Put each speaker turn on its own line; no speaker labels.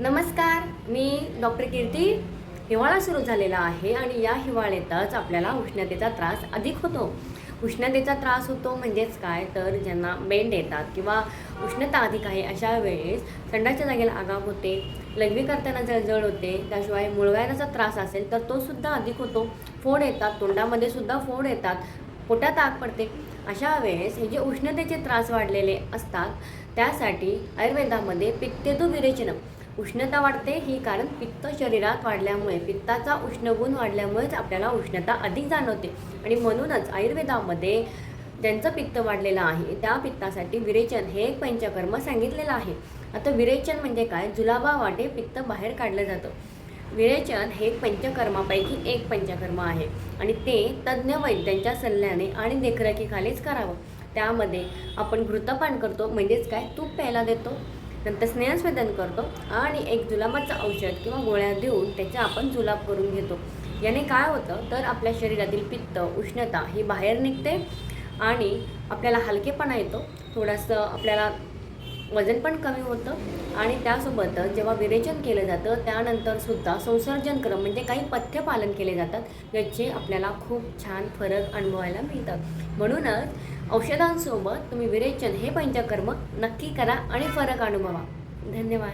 नमस्कार मी डॉक्टर कीर्ती. हिवाळा सुरू झालेला आहे आणि या हिवाळ्यातच आपल्याला उष्णतेचा त्रास अधिक होतो. उष्णतेचा त्रास होतो म्हणजेच काय? तर ज्यांना बेंड येतात किंवा उष्णता अधिक आहे अशा वेळेस थंडाच्या जागेला आगाम होते लघवी करताना जळजळ होते. त्याशिवाय मुळव्याधाचा त्रास असेल तर तो सुद्धा अधिक होतो. फोड येतात तोंडामध्ये सुद्धा फोड येतात पोटात आग पडते. अशा वेळेस हे जे उष्णतेचे त्रास वाढलेले असतात त्यासाठी आयुर्वेदामध्ये पित्तेतू विरेचनम उष्णता वाढते ही कारण पित्त शरीरात वाढल्यामुळे. पित्ताचा उष्णगुण वाढल्यामुळेच आपल्याला उष्णता अधिक जाणवते. आणि म्हणूनच आयुर्वेदामध्ये ज्यांचं पित्त वाढलेलं आहे त्या पित्तासाठी विरेचन हे एक पंचकर्म सांगितलेलं आहे. आता विरेचन म्हणजे काय? जुलाबा वाटे पित्त बाहेर काढलं जातं. विरेचन हे पंचकर्मापैकी एक पंचकर्म आहे. आणि ते तज्ज्ञ वैद्यांच्या सल्ल्याने आणि देखरेखीखालीच करावं. त्यामध्ये आपण घृतपान करतो म्हणजेच काय? तूप प्यायला देतो. नंतर स्नेहस्वेदन करतो आणि एक जुलाबाचं औषध किंवा गोळ्या देऊन त्याचा आपण जुलाब करून घेतो. याने काय होतं? तर आपल्या शरीरातील पित्त उष्णता ही बाहेर निघते आणि आपल्याला हलकेपणा येतो. थोडंसं आपल्याला वजन पण कमी होतं आणि त्यासोबतच जेव्हा विरेचन केलं जातं त्यानंतर सुद्धा संसर्जन क्रम म्हणजे काही पथ्य पालन केले जातात याचे आपल्याला खूप छान फरक अनुभवायला मिळतात. म्हणूनच औषधांसोबत तुम्ही विरेचन हे पंचकर्म नक्की करा आणि फरक अनुभवा. धन्यवाद.